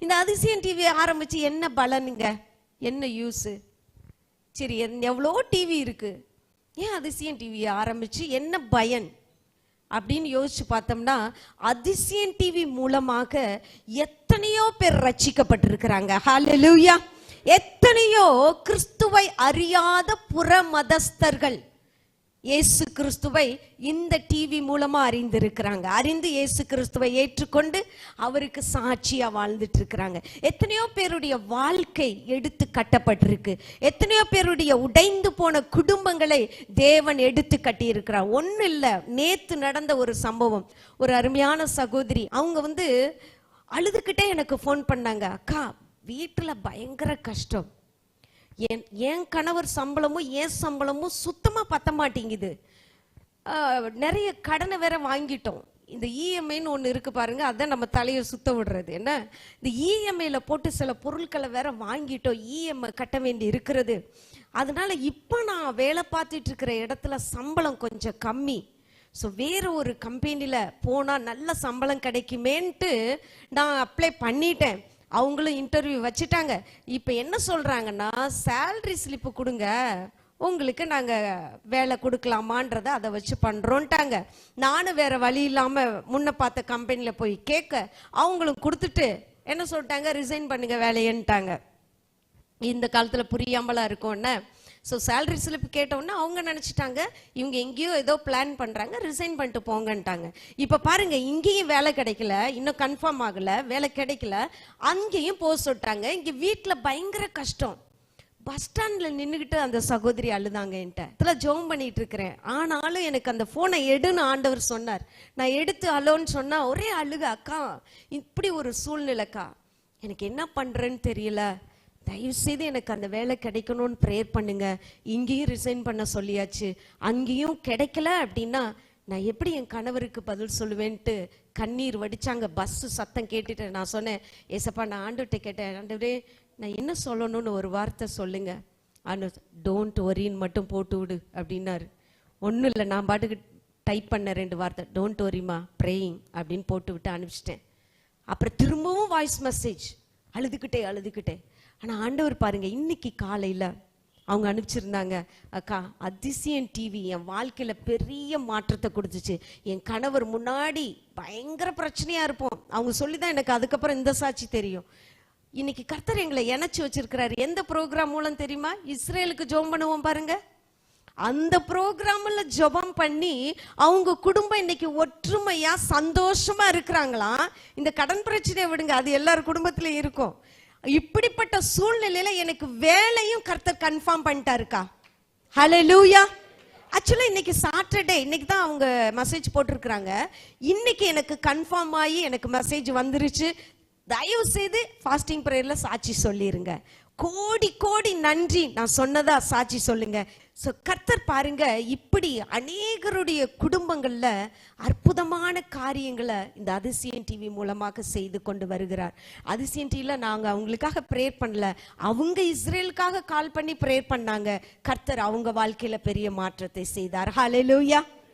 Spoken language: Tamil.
இந்த அதிசயம் டிவி ஆரம்பிச்சு என்ன பலனுங்க? என்ன யூஸு சரி எவ்வளோ டிவி இருக்கு? ஏன் அதிசயம் டிவி ஆரம்பிச்சு என்ன பயன்? அப்படின்னு யோசிச்சு பார்த்தோம்னா அதிசயம் டிவி மூலமாக எத்தனையோ பேர் ரச்சிக்கப்பட்டிருக்கிறாங்க ஹாலலூயா எத்தனையோ கிறிஸ்துவை அறியாத புற மதஸ்தர்கள் இயேசு கிறிஸ்துவை இந்த டிவி மூலமாக அறிந்திருக்கிறாங்க. அறிந்து இயேசு கிறிஸ்துவை ஏற்றுக்கொண்டு அவருக்கு சாட்சியாக வாழ்ந்துட்டு இருக்கிறாங்க எத்தனையோ பேருடைய வாழ்க்கை எடுத்து கட்டப்பட்டிருக்கு. எத்தனையோ பேருடைய உடைந்து போன குடும்பங்களை தேவன் எடுத்து கட்டியிருக்கிறார். ஒன்றும் இல்லை நேற்று நடந்த ஒரு சம்பவம். ஒரு அருமையான சகோதரி அவங்க வந்து அழுதுகிட்டே எனக்கு ஃபோன் பண்ணாங்க. அக்கா வீட்டில் பயங்கர கஷ்டம். என் என் கணவர் சம்பளமும் என் சம்பளமும் சுத்தமாக பத்த மாட்டேங்குது. நிறைய கடனை வேற வாங்கிட்டோம். இந்த இஎம்ஐன்னு ஒன்று இருக்கு பாருங்க அதான் நம்ம தலையை சுத்த விடுறது. என்ன? இந்த இஎம்ஐயில் போட்டு சில பொருட்களை வேற வாங்கிட்டோம் இஎம்ஐ கட்ட வேண்டி இருக்கிறது. அதனால இப்போ நான் வேலை பார்த்துட்டு இருக்கிற இடத்துல சம்பளம் கொஞ்சம் கம்மி. ஸோ வேற ஒரு கம்பெனியில் போனால் நல்ல சம்பளம் கிடைக்குமேன்ட்டு நான் அப்ளை பண்ணிட்டேன். அவங்களும் இன்டர்வியூ வச்சுட்டாங்க. இப்போ என்ன சொல்கிறாங்கன்னா சேல்ரி ஸ்லிப்பு கொடுங்க. உங்களுக்கு நாங்கள் வேலை கொடுக்கலாமான்றதை அதை வச்சு பண்ணுறோன்ட்டாங்க நானும் வேறு வழி இல்லாமல் முன்ன பார்த்த கம்பெனியில் போய் கேட்க அவங்களும் கொடுத்துட்டு என்ன சொல்லிட்டாங்க ரிசைன் பண்ணுங்க வேலையன்ட்டாங்க. இந்த காலத்தில் புரியாமலா இருக்கும்னு ஸோ சேலரி ஸ்லிப் கேட்டோன்னே அவங்க நினச்சிட்டாங்க இவங்க எங்கேயோ ஏதோ பிளான் பண்ணுறாங்க ரிசைன் பண்ணிட்டு போங்கன்ட்டாங்க. இப்போ பாருங்கள் இங்கேயும் வேலை கிடைக்கல இன்னும் கன்ஃபார்ம் ஆகல வேலை கிடைக்கல அங்கேயும் போக சொல்லிட்டாங்க. இங்கே வீட்டில் பயங்கர கஷ்டம். பஸ் ஸ்டாண்டில் நின்றுக்கிட்டு அந்த சகோதரி அழுதாங்க என்கிட்ட. இதில் ஜோம் பண்ணிட்டு இருக்கிறேன். ஆனாலும் எனக்கு அந்த ஃபோனை எடுன்னு ஆண்டவர் சொன்னார். நான் எடுத்து அலோன்னு சொன்னால் ஒரே அழுக அக்கா இப்படி ஒரு சூழ்நிலைக்கா. எனக்கு என்ன பண்ணுறேன்னு தெரியல. தயவு செய்து எனக்கு அந்த வேலை கிடைக்கணும்னு ப்ரேயர் பண்ணுங்க. இங்கேயும் ரிசைன் பண்ண சொல்லியாச்சு. அங்கேயும் கிடைக்கல அப்படின்னா நான் எப்படி என் கணவருக்கு பதில் சொல்லுவேன்ட்டு கண்ணீர் வடிச்சாங்க. பஸ் சத்தம் கேட்டுட்டு நான் சொன்னேன் ஏசப்பா நான் ஆண்டுகிட்ட கேட்டேன். ஆண்டவரே நான் என்ன சொல்லணும்னு ஒரு வார்த்தை சொல்லுங்க. ஆண்டு டோன்ட் ஒரின்னு மட்டும் போட்டு விடு அப்படின்னாரு. ஒன்றும் இல்லை நான் பாட்டுக்கு டைப் பண்ண ரெண்டு வார்த்தை. டோன்ட் ஒரிமா ப்ரேயிங் அப்படின்னு போட்டு விட்டு அனுப்பிச்சிட்டேன். அப்புறம் திரும்பவும் வாய்ஸ் மெசேஜ் அழுதுகிட்டே அழுதுகிட்டே. ஆனால் ஆண்டவர் பாருங்க இன்னைக்கு காலையில் அவங்க அனுப்பிச்சிருந்தாங்க அக்கா அதிசயம் டிவி என் வாழ்க்கையில் பெரிய மாற்றத்தை கொடுத்துச்சு. என் கணவர் முன்னாடி பயங்கர பிரச்சனையாக இருப்போம். அவங்க சொல்லி தான் எனக்கு அதுக்கப்புறம் இந்த சாட்சி தெரியும். இன்னைக்கு கர்த்தர் எங்களை இணைச்சி வச்சிருக்கிறாரு. எந்த ப்ரோக்ராம் மூலம் தெரியுமா? இஸ்ரேலுக்கு ஜோம் பண்ணுவோம் பாருங்கள் அந்த ப்ரோக்ராமில் ஜெபம் பண்ணி அவங்க குடும்பம் இன்னைக்கு ஒற்றுமையாக சந்தோஷமாக இருக்கிறாங்களாம் இந்த கடன் பிரச்சனையை விடுங்க அது எல்லார் குடும்பத்திலையும் இருக்கும். இப்படிப்பட்ட சூழ்நிலையில எனக்கு வேலையும் கர்த்தர் கன்ஃபார்ம் பண்ணிட்டாருக்கா? ஹலோ லூயா ஆக்சுவலாக இன்னைக்கு சாட்டர்டே இன்னைக்கு தான் அவங்க மெசேஜ் போட்டிருக்கிறாங்க. இன்னைக்கு எனக்கு கன்ஃபார்ம் ஆகி எனக்கு மெசேஜ் வந்துருச்சு. தயவு செய்து ஃபாஸ்டிங் ப்ரேயரில் சாட்சி சொல்லிடுங்க கோடி கோடி நன்றி. நான் சொன்னதா சாட்சி சொல்லுங்கள் ஸோ கர்த்தர் பாருங்க இப்படி அநேகருடைய குடும்பங்கள்ல அற்புதமான காரியங்களை இந்த அதிசயம் டிவி மூலமாக செய்து கொண்டு வருகிறார். அதிசயம் டிவியில் நாங்கள் அவங்களுக்காக ப்ரேயர் பண்ணல. அவங்க இஸ்ரேலுக்காக கால் பண்ணி ப்ரேயர் பண்ணாங்க. கர்த்தர் அவங்க வாழ்க்கையில பெரிய மாற்றத்தை செய்தார். லூயா